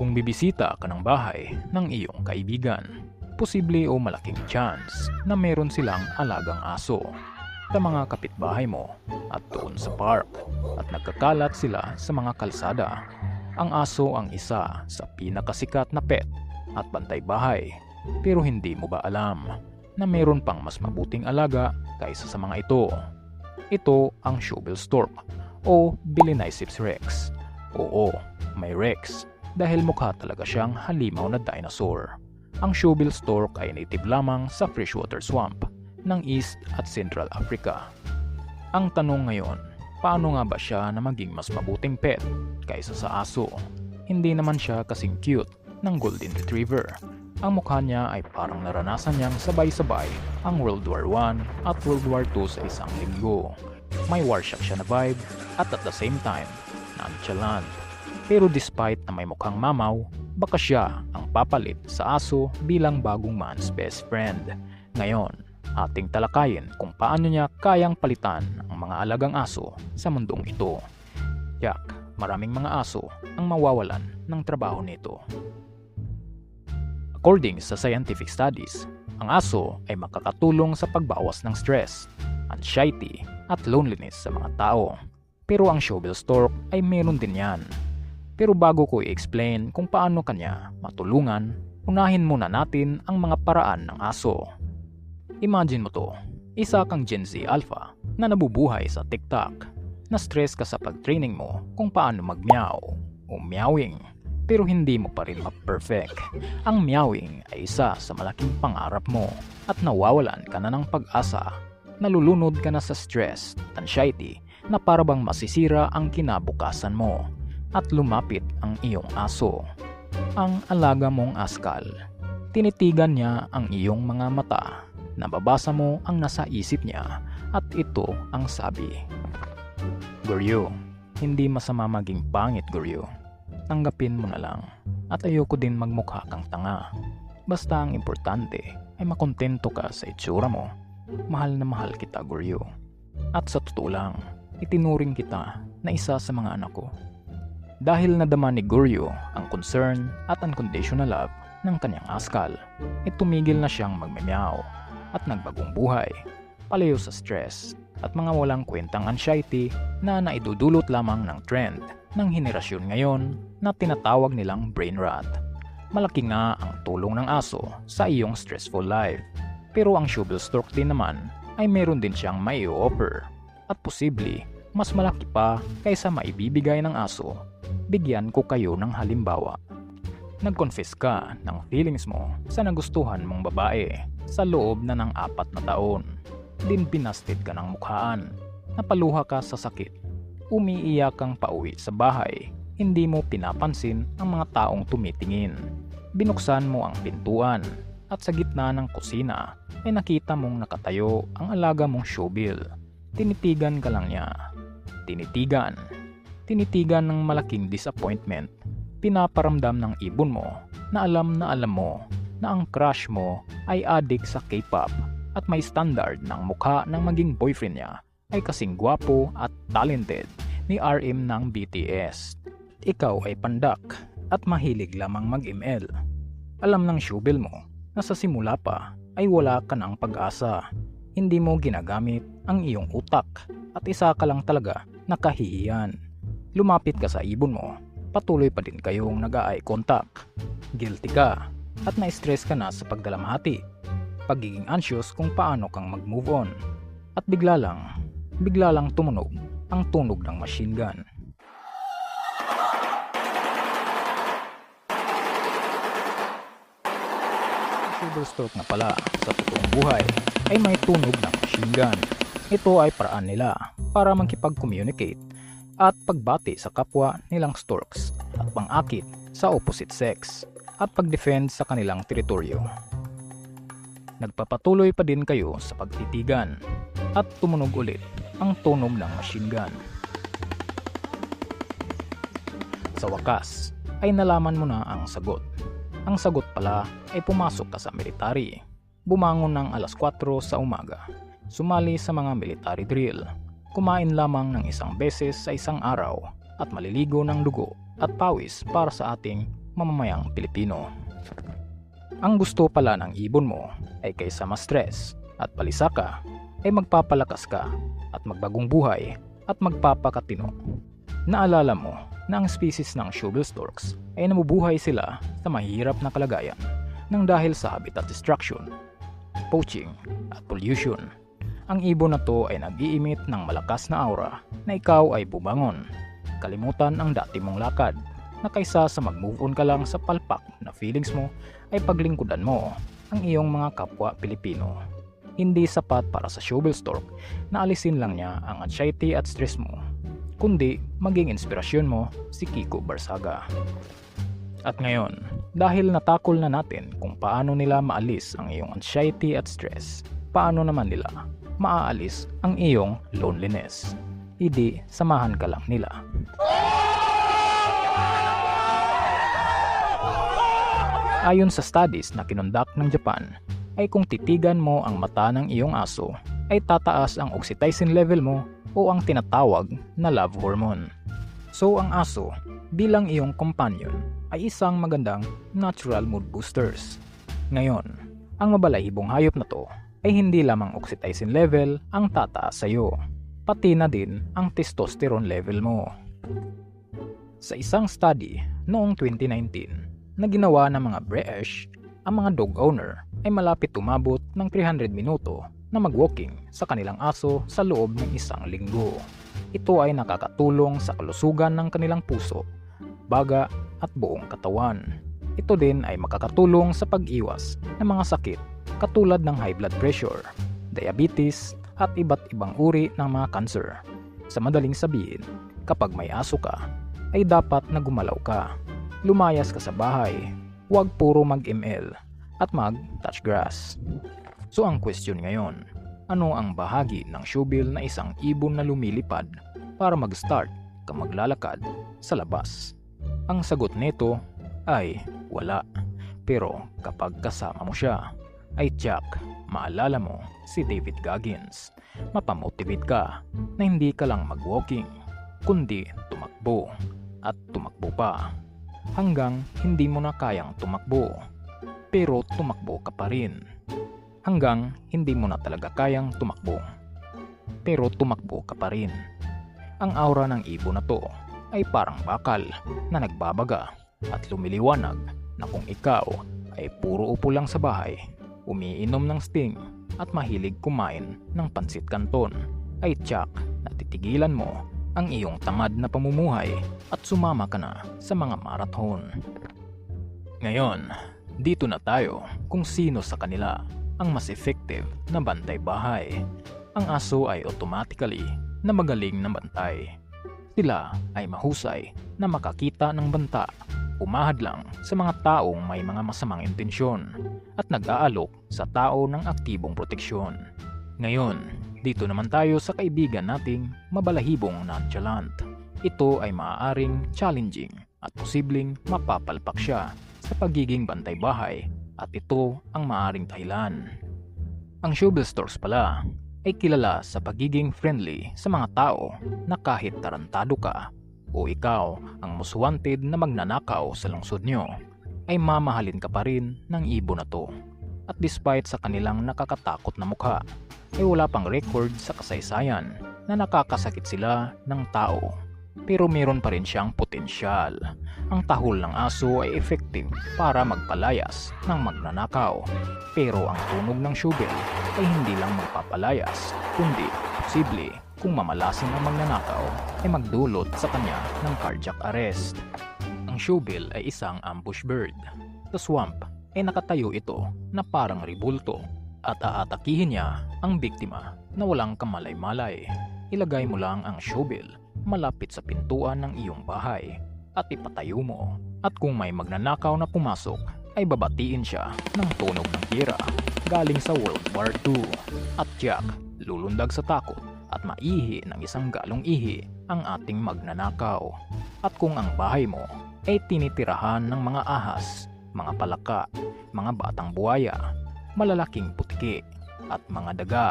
Kung bibisita ka ng bahay ng iyong kaibigan, posible o malaking chance na meron silang alagang aso sa mga kapitbahay mo at doon sa park at nagkakalat sila sa mga kalsada. Ang aso ang isa sa pinakasikat na pet at bantay bahay pero hindi mo ba alam na meron pang mas mabuting alaga kaysa sa mga ito. Ito ang shovel stork o Billiniceps rex. Oo, may rex dahil mukha talaga siyang halimaw na dinosaur. Ang shovel stork ay native lamang sa freshwater swamp ng East at Central Africa. Ang tanong ngayon, paano nga ba siya na maging mas mabuting pet kaysa sa aso? Hindi naman siya kasing cute ng Golden Retriever. Ang mukha niya ay parang naranasan niyang sabay-sabay ang World War I at World War II sa isang linggo. May Warshak siya na vibe at at the same time, nonchalant. Pero despite na may mukhang mamaw, baka siya ang papalit sa aso bilang bagong man's best friend. Ngayon, ating talakayin kung paano niya kayang palitan ang mga alagang aso sa mundong ito. Yak, maraming mga aso ang mawawalan ng trabaho nito. According sa scientific studies, ang aso ay makakatulong sa pagbawas ng stress, anxiety, at loneliness sa mga tao. Pero ang shovel stork ay meron din yan. Pero bago ko i-explain kung paano kanya matulungan, unahin muna natin ang mga paraan ng aso. Imagine mo to, isa kang Gen Z Alpha na nabubuhay sa TikTok. Na-stress ka sa pag-training mo kung paano mag-meow o meowing pero hindi mo pa rin ma-perfect. Ang meowing ay isa sa malaking pangarap mo at nawawalan ka na ng pag-asa. Nalulunod ka na sa stress, anxiety, na parabang masisira ang kinabukasan mo at lumapit ang iyong aso. Ang alaga mong askal. Tinitigan niya ang iyong mga mata. Nababasa mo ang nasa isip niya at ito ang sabi. Guryo, hindi masama maging pangit, Guryo tanggapin mo na lang. At ayoko din magmukha kang tanga. Basta ang importante ay makontento ka sa itsura mo. Mahal na mahal kita, Guryo. At sa totoo lang, itinuring kita na isa sa mga anak ko. Dahil nadama ni Guryo ang concern at unconditional love ng kanyang askal, ay tumigil na siyang magmemyaw at nagbagong buhay, palayo sa stress at mga walang kwentang anxiety na naidudulot lamang ng trend ng henerasyon ngayon na tinatawag nilang brain rot. Malaki nga ang tulong ng aso sa iyong stressful life. Pero ang shovel stork din naman ay meron din siyang may offer at posible mas malaki pa kaysa maibibigay ng aso. Bigyan ko kayo ng halimbawa. Nag-confess ka ng feelings mo sa nagustuhan mong babae sa loob na ng apat na taon. Din binasted ka ng mukhaan. Napaluha ka sa sakit umiiyak kang pauwi sa bahay. Hindi mo pinapansin ang mga taong tumitingin. Binuksan mo ang pintuan at sa gitna ng kusina ay nakita mong nakatayo ang alaga mong shobil. Tinitigan ka lang niya. Tinitigan. Tinitigan ng malaking disappointment. Pinaparamdam ng ibon mo na alam na alam mo na ang crush mo ay adik sa K-pop at may standard ng mukha ng maging boyfriend niya ay kasing gwapo at talented ni RM ng BTS. Ikaw ay pandak at mahilig lamang mag-ML. Alam ng shubel mo na sa simula pa ay wala ka ng pag-asa. Hindi mo ginagamit ang iyong utak at isa ka lang talaga nakahihiyan. Lumapit ka sa ibon mo, patuloy pa din kayong nag-eye contact. Guilty ka at na-stress ka na sa pagdalamhati. Pagiging anxious kung paano kang mag-move on. At bigla lang bigla lang tumunog ang tunog ng machine gun. Silverstroke na pala sa totoong buhay ay may tunog ng machine gun. Ito ay paraan nila para makipag-communicate at pagbati sa kapwa nilang storks at pangakit sa opposite sex at pag-defend sa kanilang teritoryo. Nagpapatuloy pa din kayo sa pagtitigan at tumunog ulit ang tunog ng machine gun. Sa wakas, ay nalaman mo na ang sagot. Ang sagot pala ay pumasok ka sa military. Bumangon ng alas 4 sa umaga. Sumali sa mga military drill. Kumain lamang ng isang beses sa isang araw at maliligo ng dugo at pawis para sa ating mamamayang Pilipino. Ang gusto pala ng ibon mo ay kaysa ma-stress at palisa ka ay magpapalakas ka at magbagong buhay at magpapakatino. Naalala mo na ang species ng shovel storks ay namubuhay sila sa mahirap na kalagayan nang dahil sa habitat destruction, poaching at pollution. Ang ibon na to ay nag-iimit ng malakas na aura na ikaw ay bubangon. Kalimutan ang dati mong lakad na kaysa sa mag-move on ka lang sa palpak na feelings mo ay paglingkudan mo ang iyong mga kapwa Pilipino. Hindi sapat para sa shovel stork na alisin lang niya ang anxiety at stress mo, kundi maging inspirasyon mo si Kiko Barsaga. At ngayon, dahil natakol na natin kung paano nila maalis ang iyong anxiety at stress, paano naman nila maaalis ang iyong loneliness? Hindi samahan ka lang nila. Ayon sa studies na kinundak ng Japan, ay kung titigan mo ang mata ng iyong aso, ay tataas ang oxytocin level mo o ang tinatawag na love hormone. So ang aso, bilang iyong companion, ay isang magandang natural mood boosters. Ngayon, ang mabalahibong hayop na to ay hindi lamang oxytocin level ang tataas sa iyo, pati na din ang testosterone level mo. Sa isang study noong 2019, na ginawa ng mga British, ang mga dog owner ay malapit umabot ng 300 minuto na mag-walking sa kanilang aso sa loob ng isang linggo. Ito ay nakakatulong sa kalusugan ng kanilang puso, baga at buong katawan. Ito din ay makakatulong sa pag-iwas ng mga sakit katulad ng high blood pressure, diabetes at iba't ibang uri ng mga cancer. Sa madaling sabihin, kapag may aso ka, ay dapat na gumalaw ka lumayas ka sa bahay. Huwag puro mag-ML at mag-touch grass. So ang question ngayon, ano ang bahagi ng shovel na isang ibon na lumilipad para mag-start ka maglalakad sa labas? Ang sagot nito ay wala. Pero kapag kasama mo siya, ay Jack, maalala mo si David Goggins. Mapamotivate ka na hindi ka lang mag-walking, kundi tumakbo at tumakbo pa hanggang hindi mo na kayang tumakbo. Pero tumakbo ka pa rin. Hanggang hindi mo na talaga kayang tumakbo. Pero tumakbo ka pa rin. Ang aura ng ibon na to ay parang bakal na nagbabaga at lumiliwanag na kung ikaw ay puro upo lang sa bahay, umiinom ng sting at mahilig kumain ng pansit kanton, ay tsak na titigilan mo ang iyong tamad na pamumuhay at sumama ka na sa mga marathon. Ngayon, dito na tayo kung sino sa kanila ang mas effective na bantay bahay. Ang aso ay automatically na magaling na bantay. Sila ay mahusay na makakita ng banta, umahad lang sa mga taong may mga masamang intensyon at nag-aalok sa tao ng aktibong proteksyon. Ngayon, dito naman tayo sa kaibigan nating mabalahibong nonchalant. Ito ay maaaring challenging at posibleng mapapalpak siya sa pagiging bantay bahay at ito ang maaring dahilan. Ang shovel stores pala ay kilala sa pagiging friendly sa mga tao na kahit tarantado ka o ikaw ang most wanted na magnanakaw sa lungsod nyo ay mamahalin ka pa rin ng ibon na to. At despite sa kanilang nakakatakot na mukha, ay wala pang record sa kasaysayan na nakakasakit sila ng tao. Pero meron pa rin siyang potensyal. Ang tahol ng aso ay effective para magpalayas ng magnanakaw. Pero ang tunog ng shovel ay hindi lang magpapalayas, kundi posible kung mamalasin ang magnanakaw ay magdulot sa kanya ng cardiac arrest. Ang shovel ay isang ambush bird. Sa swamp ay nakatayo ito na parang ribulto at aatakihin niya ang biktima na walang kamalay-malay. Ilagay mo lang ang shovel malapit sa pintuan ng iyong bahay at ipatayo mo. At kung may magnanakaw na pumasok, ay babatiin siya ng tunog ng tira galing sa World War II. At Jack, lulundag sa takot at maihi ng isang galong ihi ang ating magnanakaw. At kung ang bahay mo ay tinitirahan ng mga ahas, mga palaka, mga batang buhaya, malalaking putiki, at mga daga.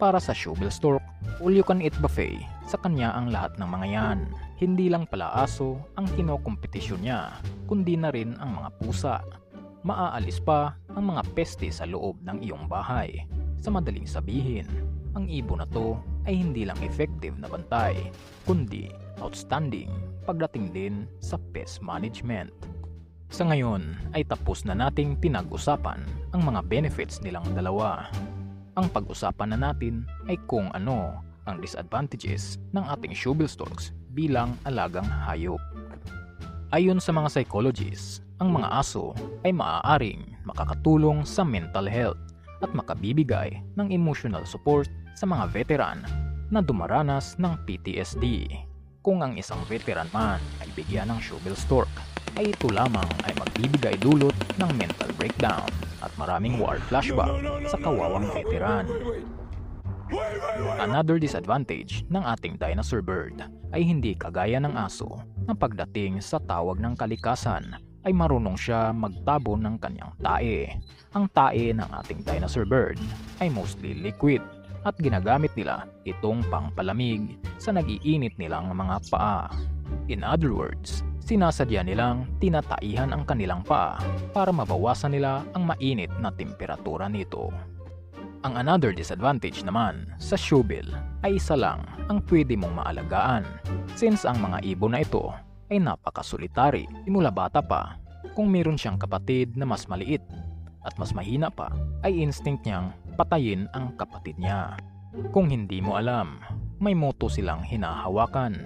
Para sa Shovel Stork, all you can eat buffet, sa kanya ang lahat ng mga yan. Hindi lang pala aso ang kinokompetisyon niya, kundi na rin ang mga pusa. Maaalis pa ang mga peste sa loob ng iyong bahay. Sa madaling sabihin, ang ibon na to ay hindi lang effective na bantay, kundi outstanding pagdating din sa pest management. Sa ngayon ay tapos na nating pinag-usapan ang mga benefits nilang dalawa. Ang pag-usapan na natin ay kung ano ang disadvantages ng ating Shubelstorks bilang alagang hayop. Ayon sa mga psychologists, ang mga aso ay maaaring makakatulong sa mental health at makabibigay ng emotional support sa mga veteran na dumaranas ng PTSD. Kung ang isang veteran man ay bigyan ng Shubelstork ay ito lamang ay magbibigay dulot ng mental breakdown at maraming war flashback sa kawawang veteran. Another disadvantage ng ating dinosaur bird ay hindi kagaya ng aso na pagdating sa tawag ng kalikasan ay marunong siya magtabo ng kanyang tae. Ang tae ng ating dinosaur bird ay mostly liquid at ginagamit nila itong pangpalamig sa nagiinit nilang mga paa. In other words, sinasadya nilang tinataihan ang kanilang paa para mabawasan nila ang mainit na temperatura nito. Ang another disadvantage naman sa shoebill ay isa lang ang pwede mong maalagaan since ang mga ibon na ito ay napakasolitary simula bata pa. Kung meron siyang kapatid na mas maliit at mas mahina pa ay instinct niyang patayin ang kapatid niya. Kung hindi mo alam, may moto silang hinahawakan.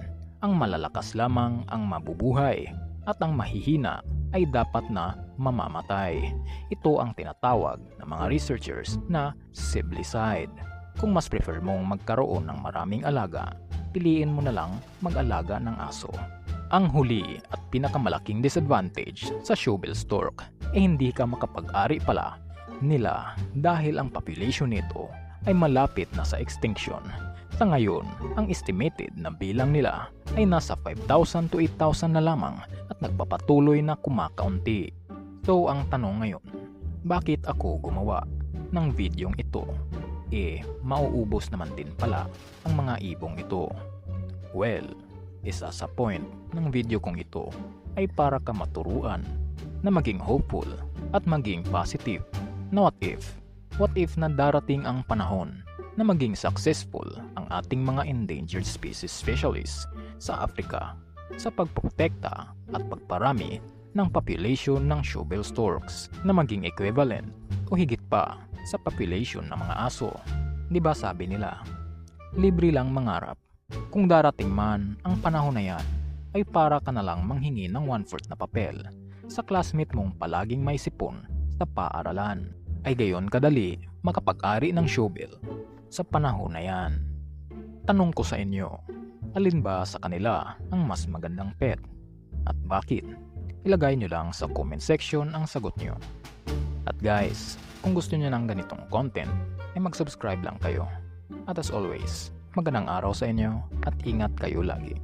Ang malalakas lamang ang mabubuhay at ang mahihina ay dapat na mamamatay. Ito ang tinatawag ng mga researchers na siblicide. Kung mas prefer mong magkaroon ng maraming alaga, piliin mo na lang mag-alaga ng aso. Ang huli at pinakamalaking disadvantage sa shoebill stork ay hindi ka makapag-ari pala nila dahil ang population nito ay malapit na sa extinction. Sa ngayon, ang estimated na bilang nila ay nasa 5,000 to 8,000 na lamang at nagpapatuloy na kumakaunti. So ang tanong ngayon, bakit ako gumawa ng videong ito? Eh, mauubos naman din pala ang mga ibong ito. Well, isa sa point ng video kong ito ay para ka maturuan na maging hopeful at maging positive. Na what if? What if na darating ang panahon na maging successful ang ating mga endangered species specialists sa Africa sa pagprotekta at pagparami ng population ng shovel storks na maging equivalent o higit pa sa population ng mga aso. Di ba sabi nila, libre lang mangarap. Kung darating man ang panahon na yan, ay para ka na lang manghingi ng one-fourth na papel sa classmate mong palaging may sipon sa paaralan. Ay gayon kadali makapag-ari ng shovel sa panahon na yan. Tanong ko sa inyo, alin ba sa kanila ang mas magandang pet? At bakit? Ilagay nyo lang sa comment section ang sagot nyo. At guys, kung gusto nyo ng ganitong content, ay mag-subscribe lang kayo. At as always, magandang araw sa inyo at ingat kayo lagi.